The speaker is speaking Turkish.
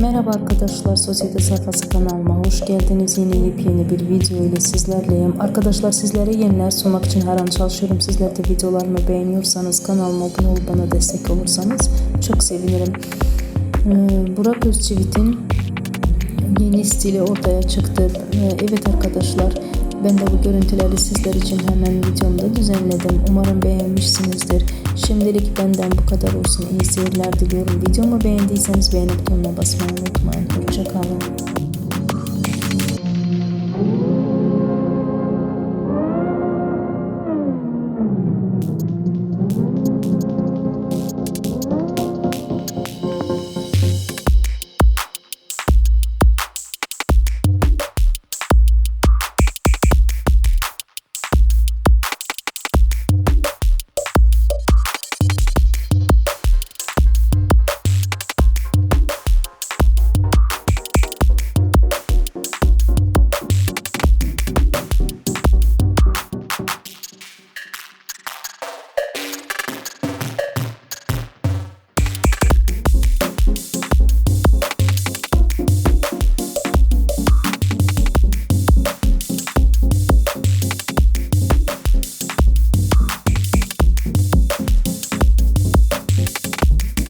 Merhaba arkadaşlar, Sosyete Sayfası kanalıma hoş geldiniz. Yine yepyeni bir video ile sizlerleyim. Arkadaşlar sizlere yeniler sunmak için her an çalışıyorum. Sizler de videolarımı beğeniyorsanız kanalıma abone olup bana destek olursanız çok sevinirim. Ee, Burak Özçivit'in yeni stili ortaya çıktı. Ee, Evet arkadaşlar ben de bu görüntüleri sizler için hemen videomda düzenledim. Umarım beğenmişsinizdir. Şimdilik benden bu kadar olsun. İyi seyirler diliyorum. Videomu beğendiyseniz beğeni butonuna basmayı unutmayın. Hoşçakalın.